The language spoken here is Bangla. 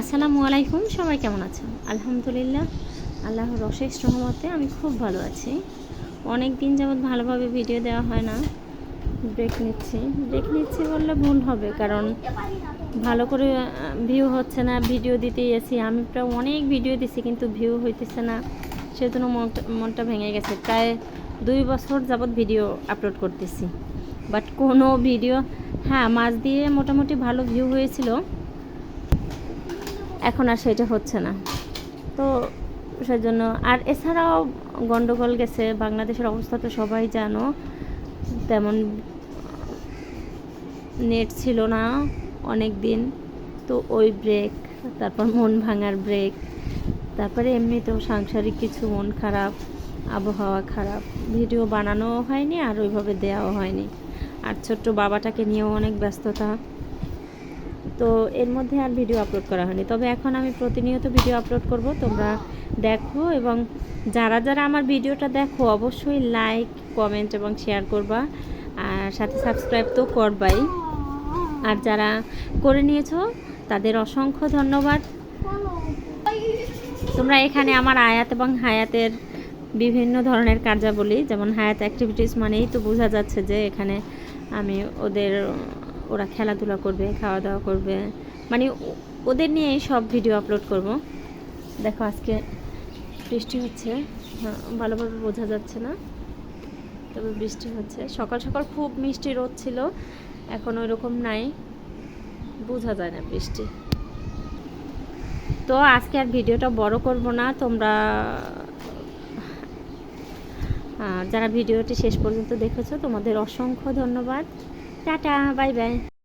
আসসালামু আলাইকুম, সবাই কেমন আছেন? আলহামদুলিল্লাহ, আল্লাহর অশেষ রহমতে আমি খুব ভালো আছি। অনেক দিন যাবৎ ভালোভাবে ভিডিও দেওয়া হয় না। ব্রেক নিচ্ছি। ব্রেক নিচ্ছি বললে ভুল হবে, কারণ ভালো করে ভিউ হচ্ছে না ভিডিও দিতেই আছি। আমি প্রায় অনেক ভিডিও দিছি, কিন্তু ভিউ হইতেছে না। সেজন্য মনটা মনটা ভেঙে গেছে। প্রায় দুই বছর যাবৎ ভিডিও আপলোড করতেছি। বাট কোনো ভিডিও হ্যাঁ মাঝ দিয়ে মোটামুটি ভালো ভিউ হয়েছিল। এখন আর সেটা হচ্ছে না। তো সেজন্য আর এছাড়াও গন্ডগোল গেছে, বাংলাদেশের অবস্থা তো সবাই জানো। তেমন নেট ছিল না অনেক দিন। তো ওই ব্রেক, তারপর মন ভাঙার ব্রেক, তারপরে এমনিতেও সাংসারিক কিছু মন খারাপ, আবহাওয়া খারাপ। ভিডিও বানানোও হয়নি আর ওইভাবে দেওয়াও হয়নি। আর ছোট্ট বাবাটাকে নিয়েও অনেক ব্যস্ততা। তো এর মধ্যে আর ভিডিও আপলোড করা হয়নি। তবে এখন আমি প্রতিনিয়ত ভিডিও আপলোড করব। তোমরা দেখো এবং যারা যারা আমার ভিডিওটা দেখো, অবশ্যই লাইক কমেন্ট এবং শেয়ার করবা। আর সাথে সাবস্ক্রাইব তো করবাই। আর যারা করে নিয়েছো, তাদের অসংখ্য ধন্যবাদ। তোমরা এখানে আমার আয়াত এবং হায়াতের বিভিন্ন ধরনের কার্যাবলী, যেমন হায়াত অ্যাক্টিভিটিস মানেই তো বোঝা যাচ্ছে যে এখানে আমি ওদের ওরা খেলাধুলা করবে খাওয়া দাওয়া করবে। মানে ওদের নিয়েই সব ভিডিও আপলোড করব। দেখো আজকে বৃষ্টি হচ্ছে। হ্যাঁ, ভালোভাবে বোঝা যাচ্ছে না। তবে বৃষ্টি হচ্ছে। সকাল সকাল খুব মিষ্টি রোদ ছিল এখন ওই রকম নাই। বোঝা যায় না বৃষ্টি। তো আজকে আর ভিডিওটা বড় করব না। তোমরা যারা ভিডিওটি শেষ পর্যন্ত দেখেছ তোমাদের অসংখ্য ধন্যবাদ। Tata bye bye.